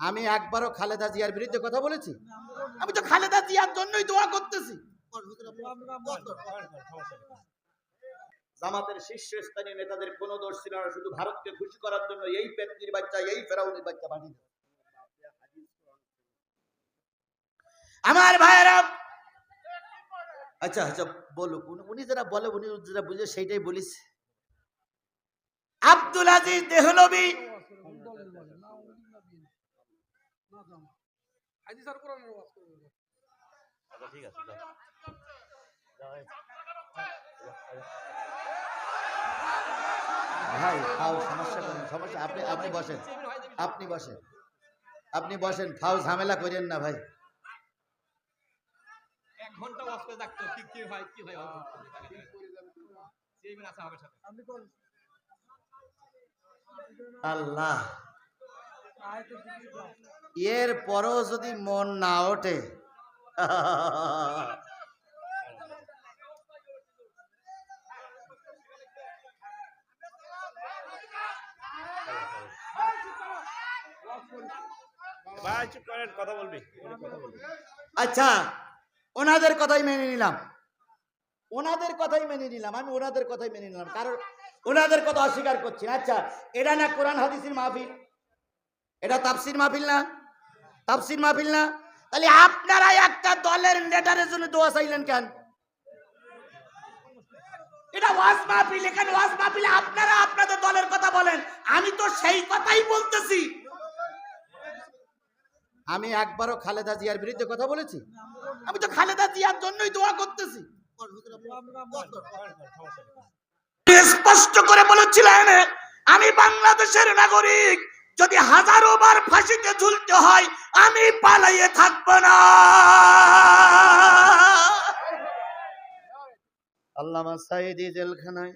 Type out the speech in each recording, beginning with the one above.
আমি একবারও খালেদা জিয়ার বিরুদ্ধে কথা বলেছি। আমি তো খালেদা জিয়ার জন্যই দোয়া করতেছি। জামাতের শীর্ষস্থানীয় নেতাদের কোনো দোষ ছিল না, শুধু ভারতকে খুশি করার জন্য এই পেতনির বাচ্চা, এই ফেরাউনির বাচ্চা পাঠিয়ে আমার ভাইয়েরা আচ্ছা আচ্ছা বলুক উনি- যেটা বলে, উনি যেটা বুঝে, সেইটাই বলিস। আব্দুল আজিজ দেহলবি ভাই ফাউ সমস্যা করেন সমস্যা আপনি আপনি বসেন। আপনি বসেন। আপনি বসেন ফাউ ঝামেলা করেন না ভাই। এক ঘণ্টা ওয়াজ করে দেখতো কি কি হয় কি হয়? সেই আছে আমার সাথে আল্লাহ এর পরও যদি মন না ওঠে। আচ্ছা ওনাদের কথাই মেনে নিলাম। ওনাদের কথাই মেনে নিলাম আমি ওনাদের কথাই মেনে নিলাম কারণ ওনাদের কথা অস্বীকার করছি আচ্ছা এটা না কোরআন হাদিসের মাহফিল? এটা তাফসির মাহফিল না? তাফসির মাহফিল না? তাহলে আপনারা একটা দলের নেতারের জন্য দোয়া চাইলেন কেন? এটা ওয়াজ মাহফিল, এখানে ওয়াজ আপনারা আপনাদের দলের কথা বলেন। আমি তো সেই কথাই বলতেছি। আমি একবারও খালেদা জিয়ার বিরুদ্ধে কথা বলেছি। আমি তো খালেদা জিয়ার জন্যই দোয়া করতেছি। স্পষ্ট করে বলেছিলেন, আমি বাংলাদেশের নাগরিক। যদি হাজারো বার ফাঁসিতে ঝুলতে হয়, আমি পালাইয়ে থাকব না। আল্লামা সাইদি জেলখানায়,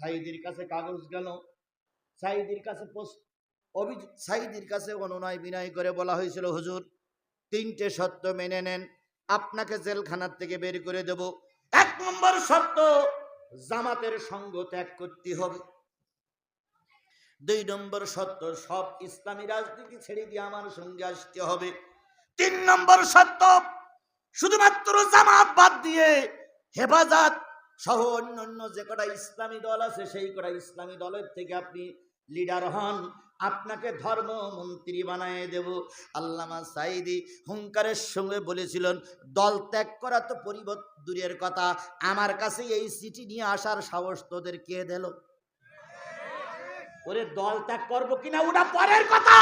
সাইদির কাছে কাগজ গেল, সাইদির কাছে সাইদির কাছে অনুনয় বিনয় করে বলা হয়েছিল, হুজুর, তিনটে সত্য মেনে নেন, আপনাকে জেলখানার থেকে বের করে দেব। এক নম্বর সত্য জামাতের সঙ্গ ত্যাগ করতে হবে। দুই নম্বর সত্য, সব ইসলামী রাজনীতি ছেড়ে দিয়ে আমার সঙ্গে আসতে হবে। তিন নম্বর সত্য, শুধুমাত্র জামাত বাদ দিয়ে হেফাজত সহ অন্যান্য যে কটা ইসলামী দল আছে, সেই কটা ইসলামী দলের থেকে আপনি লিডার হন। আপনাকে ধর্ম মন্ত্রী বানায় দেব। আল্লামা সাইদি হুঙ্কারের সঙ্গে বলেছিলেন, দল ত্যাগ করা তো পরিবর্ত দূরের কথা। আমার কাছে এই চিঠি নিয়ে আসার সাহস তোদের কে দিল? ওরে দল ত্যাগ করব কিনা, ওটা পরের কথা।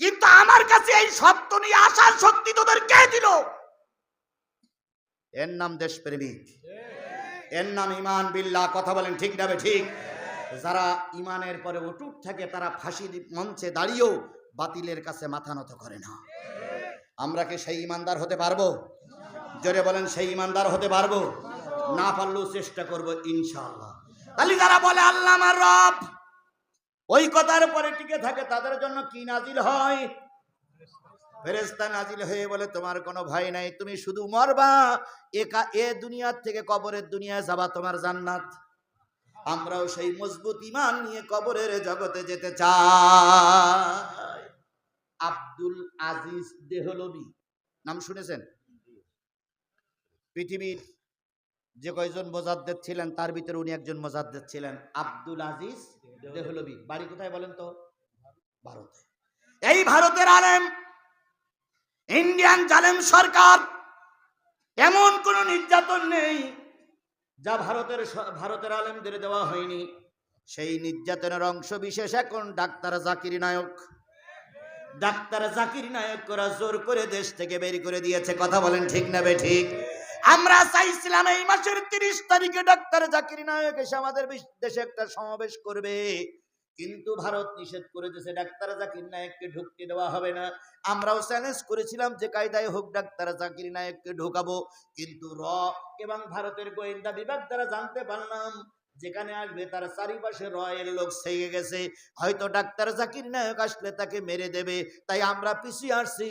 কিন্তু আমার কাছে এই সত্য নিয়ে আসার শক্তি তোদের কে দিল? এর নাম দেশপ্রেমিক। এর নাম ইমান বিল্লাহ কথা বলেন ঠিক না ঠিক? যারা ইমানের পরে অটুট থাকে, তারা ফাঁসির মঞ্চে দাঁড়িয়েও বাতিলের কাছে মাথা নত করে না। আমরা কি সেই ইমানদার হতে পারব? জোরে বলেন, সেই ইমানদার হতে পারব? না পারলেও চেষ্টা করব, ইনশাআল্লাহ। তাহলে যারা বলে, আল্লাহ আমার রব, ওই কথার পরে টিকে থাকে, তাদের জন্য কি নাজিল হয়? ফেরেস্তা নাজিল হয়ে বলে, তোমার কোনো ভয় নাই, তুমি শুধু মরবা। একা এ দুনিয়ার থেকে কবরের দুনিয়ায় যাবা, তোমার জান্নাত। আমরাও সেই মজবুত ইমান নিয়ে কবরের জগতে যেতে চাই। আব্দুল আজিজ দেহলবি, নাম শুনেছেন? পৃথিবীর যে কয়জন মোজাদ্দেদ ছিলেন, তার ভিতরে উনি একজন মোজাদ্দেদ ছিলেন, আব্দুল আজিজ দেহলবি। বাড়ি কোথায় বলেন তো? ভারতে। এই ভারতের আলেম, ইন্ডিয়ান জালেম সরকার, এমন কোন নির্যাতন নেই যা ভারতের ভারতের আলেমদের দেওয়া হয়নি। সেই নির্যাতনের অংশ বিশেষ এখন ডাক্তার জাকির নায়ক। ডাক্তার জাকির নায়ক করা জোর করে দেশ থেকে বের করে দিয়েছে। কথা বলেন ঠিক না বে ঠিক? আমরা চাইছিলাম এই মাসের তিরিশ তারিখে ডাক্তার জাকির নায়ক এসে আমাদের দেশে একটা সমাবেশ করবে। কিন্তু ভারত নিষেধ করে দিয়েছে ডাক্তার জাকির নায়ককে ঢুকতে দেওয়া হবে না। আমরাও চ্যালেঞ্জ করেছিলাম যে কায়দায় হোক ডাক্তার জাকির নায়ককে ঢোকাবো। কিন্তু র এবং ভারতের গোয়েন্দা বিভাগ দ্বারা জানতে পারলাম যেখানে আসবে তার চারিপাশে রয়ের লোক সেগে গেছে। হয়তো ডাক্তার জাকির নায়ক আসলে তাকে মেরে দেবে। তাই আমরা পিছিয়ে আসছি।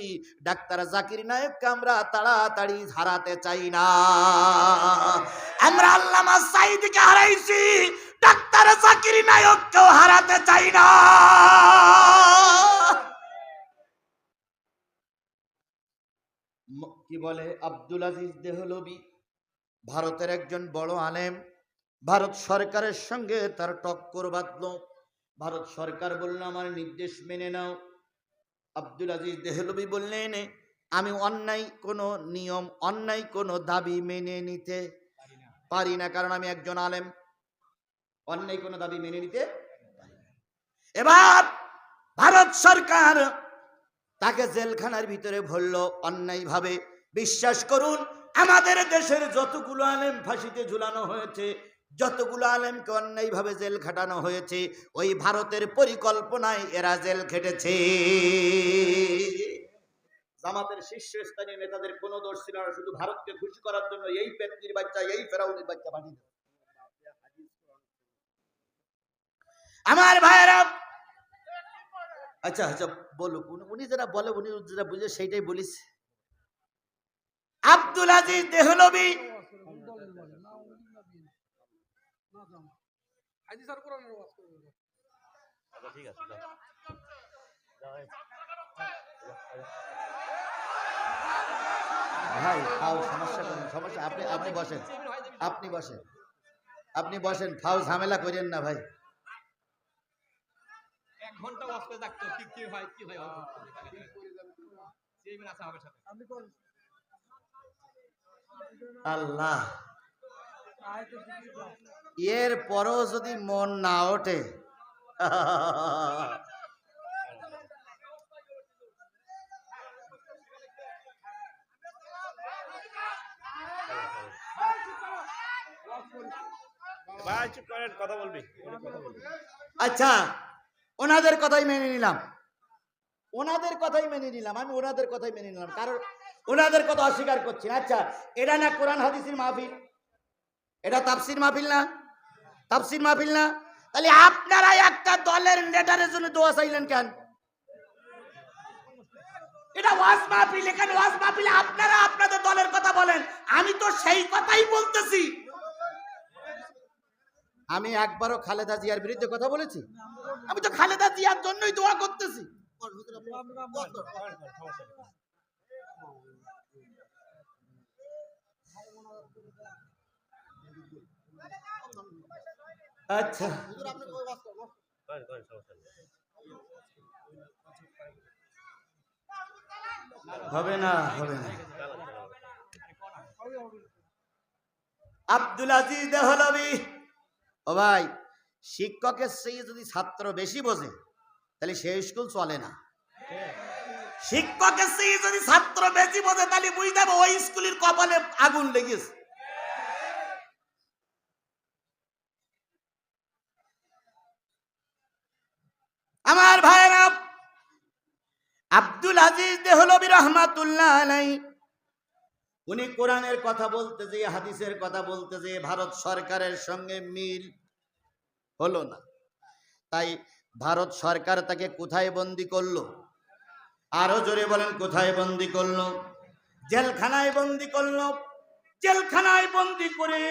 ডাক্তার জাকির নায়ককে আমরা তাড়াতাড়ি হারাতে চাই না। আমরা আল্লামা সাইদকে হারাইছি। ডাক্তার জাকির নায়ককেও হারাতে চাই না। কি বলে? আব্দুল আজিজ দেহলবি ভারতের একজন বড় আলেম। ভারত সরকারের সঙ্গে তার টক্কর বাঁধল। ভারত সরকার বলল, আমার নির্দেশ মেনে নাও। আব্দুল আজিজ দেহলবি বললেন, আমি অন্যায় কোনো নিয়ম, অন্যায় কোনো দাবি মেনে নিতে পারি না, কারণ আমি একজন আলেম। অন্যায় কোনো দাবি মেনে নিতে এবার ভারত সরকার তাকে জেলখানার ভিতরে ভরল অন্যায়ভাবে। বিশ্বাস করুন, আমাদের দেশের যতগুলো আলেম ফাঁসিতে ঝুলানো হয়েছে যতগুলো আলেমকে অন্যায়ভাবে জেল খাটানো হয়েছে, ওই ভারতের পরিকল্পনায় এরা জেল খেটেছে। জামাতের শীর্ষস্থানীয় নেতাদের কোনো দোষ ছিল না, শুধু ভারতকে খুশি করার জন্য এই পেটনির বাচ্চা, এই ফেরাউনির বাচ্চা পাঠিয়ে। আমার ভাইয়েরা আচ্ছা আচ্ছা বলুক উনি- যেটা বলে, উনি যেটা বুঝে, সেইটাই বলিস। আব্দুল আজিজ দেহলবি আচ্ছা ঠিক আছে। ভাই ফাউ সমস্যা করেন সমস্যা আপনি আপনি বসেন। আপনি বসেন। আপনি বসেন ফাউ ঝামেলা করেন না ভাই। এক ঘণ্টা ওয়াশ করে দেখতো কি কি হয় কি হয় সেই আছে আমার সাথে। আল্লাহ এর পরও যদি মন না ওঠে। ভাই চুপ করেন কথা বলবি কথা বলবি। আচ্ছা ওনাদের কথাই মেনে নিলাম। ওনাদের কথাই মেনে নিলাম আমি ওনাদের কথাই মেনে নিলাম কারণ ওনাদের কথা অস্বীকার করছি আচ্ছা এটা না কোরআন হাদিসের মাহফিল? এটা তাফসির মাহফিল না? তাফসির মাহফিল না? তাহলে আপনারা একটা দলের নেতারের জন্য দোয়া চাইলেন কেন? এটা এখানে আপনারা আপনাদের দলের কথা বলেন। আমি তো সেই কথাই বলতেছি। আমি একবারও খালেদা জিয়ার বিরুদ্ধে কথা বলেছি। আমি তো খালেদা জিয়ার জন্যই দোয়া করতেছি। আচ্ছা। হবে না হবে না। আব্দুল আজিজ দেহলবি। ও ভাই শিক্ষকের সেই যদি ছাত্র বেশি বোঝে তাহলে সেই স্কুল চলে না। শিক্ষকের সেই যদি ছাত্র বেশি বোঝে তাহলে বুঝতে হবে ওই স্কুলের কপালে আগুন লেগেছে। আমার ভাইরা আব্দুল আজিজ দেহলবি রহমাতুল্লাহ আলাই উনি কোরআনের কথা বলতে যে হাদিসের কথা বলতে যে ভারত সরকারের সঙ্গে মিল হলো না। তাই ভারত সরকার তাকে কোথায় বন্দি করল? আরও জোরে বলেন, কোথায় বন্দি করল? জেলখানায় বন্দি করল। জেলখানায় বন্দি করে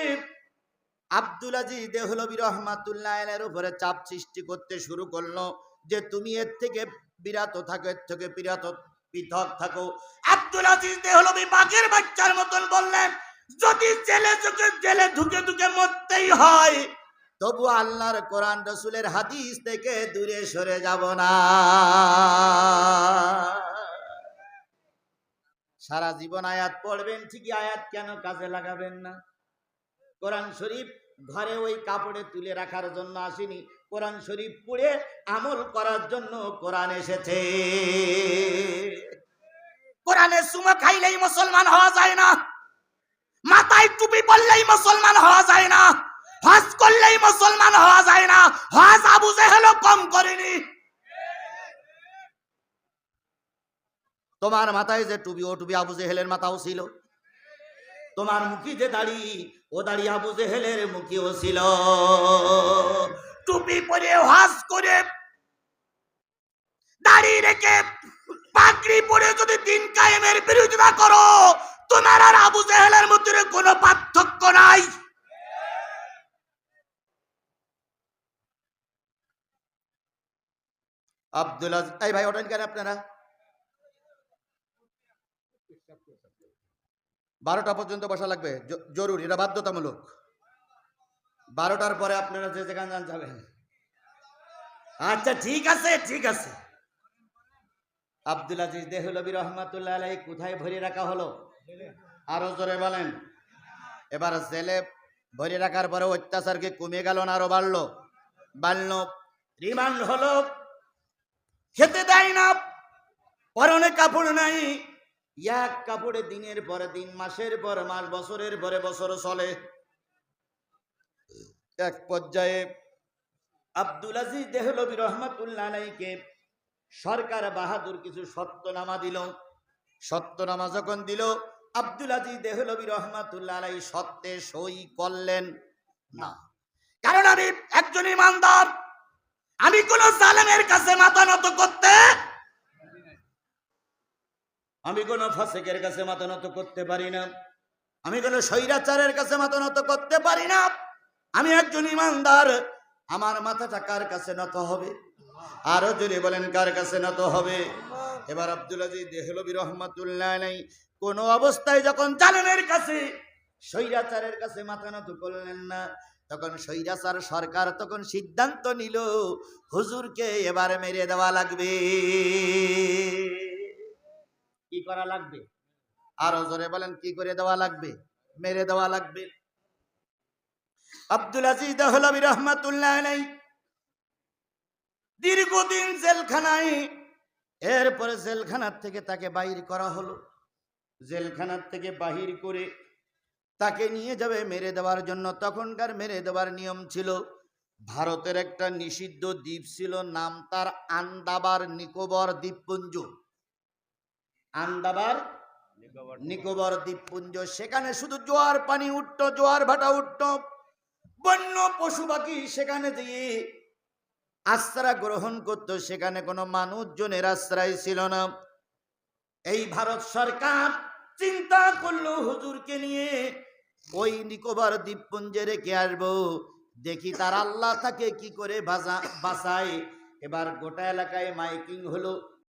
আব্দুল আজিজ দেহলবি রহমাতুল্লাহ এর উপরে চাপ সৃষ্টি করতে শুরু করল। যে তুমি এর থেকে বিরাত থাকো, এর থেকে বিরাত পৃথক থাকো। আব্দুল আজিজ দেহলবি বাঘের বাচ্চার মতন বললেন, যদি জেলে ঢুকে জেলে ঢুকে ঢুকে মরতেই হয়, তবু আল্লাহর কোরআন রসুলের হাদিস থেকে দূরে সরে যাব না। সারা জীবন আয়াত পড়বেন, ঠিকই আয়াত কেন কাজে লাগাবেন না? কোরআন শরীফ ঘরে ওই কাপড়ে তুলে রাখার জন্য আসেনি। কোরআন শরীফ পড়ে আমল করার জন্য কোরআন এসেছে। কোরআনে সুমা খাইলেই মুসলমান হওয়া যায় না। মাথায় টুপি পরলেই মুসলমান হওয়া যায় না। হজ করলেই মুসলমান হওয়া যায় না। হজ আবু জেহেল কম করেনি। তোমার মাথায় যে টুপি ও টুপি আবু জেহেলের মাথাও ছিল। তোমার মুখি যে দাড়ি ও দাড়ি আবু জেহেলের মুখিও ছিল। টুপি পরে হজ করে, দাড়ি রেখে পাগড়ি পরে যদি দিন কায়েমের বিরোধিতা করো, তোমার আর আবু জেহেলের মধ্যে কোনো পার্থক্য নাই। আব্দুল এই ভাই ওঠেন কেন আপনারা? বারোটা পর্যন্ত বসা লাগবে জরুরি, এটা বাধ্যতামূলক। বারোটার পরে আপনারা যে যেখানে যান যাবেন। আচ্ছা ঠিক আছে ঠিক আছে। আব্দুল আজিজ দেহলবী রহমাতুল্লাহ আলাই কোথায় ভরে রাখা হলো? আরও জোরে বলেন। এবার জেলে ভরে রাখার পরে অত্যাচার কি কমে গেল না আরও বাড়লো? বাড়লো। রিমান্ড হলো। খেতে দেয় না। পরনে কাপড় নাই। এক কাপড়ে দিনের পরে দিন, মাসের পর মাস, বছরের পরে বছর চলে। এক পর্যায়ে আব্দুল আজিজ দেহলবী রহমাতুল্লাহ আলাইকে সরকার বাহাদুর কিছু সত্যনামা দিল। সত্যনামা যখন দিল, আব্দুল আজিজ দেহলবী রহমাতুল্লাহ আলাই সত্যে সই করলেন না। কারণ আমি একজন ইমানদার, আমি কোন জালেমের কাছে মাথা নত করতে আমি কোন ফাসেকের কাছে মাথা নত করতে পারি না। আমি কোন স্বৈরাচারের কাছে মাথা নত করতে পারি না। আমি একজন ইমানদার। আমার মাথাটা কার কাছে নত হবে? আরও জোরে বলেন, কার কাছে নত হবে? এবার আব্দুল আজিজ দেহলবী রহমাতুল্লাহ নাই কোন অবস্থায় যখন জালেমের কাছে, স্বৈরাচারের কাছে মাথা নত করলেন না, তখন স্বৈরাচার সরকার তখন সিদ্ধান্ত নিল, হুজুরকে এবার মেরে দেওয়া লাগবে। কি করা লাগবে? আরও জোরে বলেন, কি করে দেওয়া লাগবে? মেরে দেওয়া লাগবে। আব্দুল আজিজ দহলবী রহমাতুল্লাহ আলাই দীর্ঘদিন জেলখানায়, এরপরে জেলখানার থেকে তাকে বাহির করা হলো। জেলখানার থেকে বাহির করে তাকে নিয়ে যাবে মেরে দেওয়ার জন্য। তখনকার মেরে দেওয়ার নিয়ম ছিল, ভারতের একটা নিষিদ্ধ দ্বীপ ছিল, নাম তার আন্দাবার নিকোবর দ্বীপপুঞ্জ। আন্দাবার নিকোবর দ্বীপপুঞ্জ। সেখানে শুধু জোয়ার পানি উঠত, জোয়ার ভাটা উঠত। বন্য পশু পাখি সেখানে দিয়ে আশ্রয় গ্রহণ করত, সেখানে কোনো মানুষজনের আশ্রয় ছিল না। এই ভারত সরকার চিন্তা করল, হুজুরকে নিয়ে ওই নিকোবর দ্বীপপুঞ্জে রেখে আসব। দেখি তার আল্লাহ তাকে কি করে বাঁচা- বাঁচায়। এবার গোটা এলাকায় মাইকিং হলো।